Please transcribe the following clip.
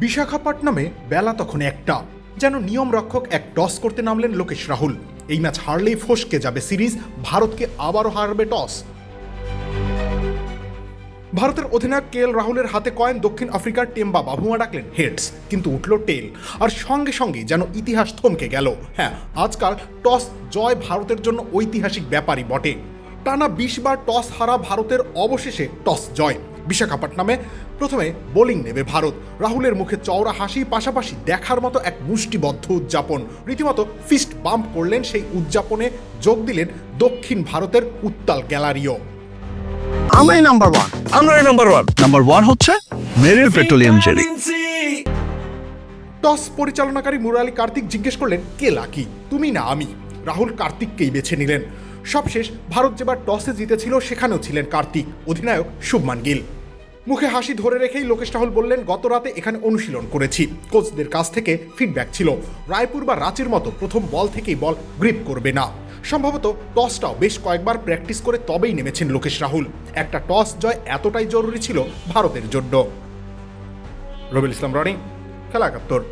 বিশাখাপট্টনামে বেলা তখন একটা, যেন নিয়ম রক্ষক এক টস করতে নামলেন লোকেশ রাহুল। এই ম্যাচ হারলেই ফসকে যাবে সিরিজ, ভারতকে আবারও হারবে টস। ভারতের অধিনায়ক কে এল রাহুলের হাতে কয়েন দক্ষিণ আফ্রিকার টেম্বা বাবুমা ডাকলেন হেডস, কিন্তু উঠল টেল, আর সঙ্গে সঙ্গে যেন ইতিহাস থমকে গেল। হ্যাঁ আজকাল টস জয় ভারতের জন্য ঐতিহাসিক ব্যাপারই বটে। টানা বিশ বার টস হারা ভারতের অবশেষে টস জয়। বিশাখাপট্টনামে প্রথমে বোলিং নেবে ভারত। রাহুলের মুখে চওড়া হাসি পাশাপাশি দেখার মতো এক মুষ্টিবদ্ধ উদযাপন। রীতিমতো ফিস্ট বাম্প করলেন সেই উদযাপনে যোগ দিলেন দক্ষিণ ভারতের উত্তাল গ্যালারিও। আমরাই নাম্বার ওয়ান আমরাই নাম্বার ওয়ান নাম্বার ওয়ান হচ্ছে মেরিল পেট্রোলিয়াম জেলি টস পরিচালনাকারী মুরালি কার্তিক জিজ্ঞেস করলেন কে লাকি? তুমি না আমি? রাহুল কার্তিককেই বেছে নিলেন। সবশেষ ভারত যেবার টসে জিতেছিল সেখানেও ছিলেন কার্তিক। অধিনায়ক শুভমান গিল। মুখে হাসি ধরে রেখেই লোকেশ রাহুল বললেন, গত রাতে এখানে অনুশীলন করেছি। কোচদের কাছ থেকে ফিডব্যাক ছিল। রায়পুর বা রাঁচির মতো প্রথম বল থেকেই বল গ্রিপ করবে না। সম্ভবত টসটাও বেশ কয়েকবার প্র্যাকটিস করে তবেই নেমেছেন লোকেশ রাহুল। একটা টস জয় এতটাই জরুরি ছিল ভারতের জন্য। রবিল ইসলাম রনি, খেলা একাত্তর।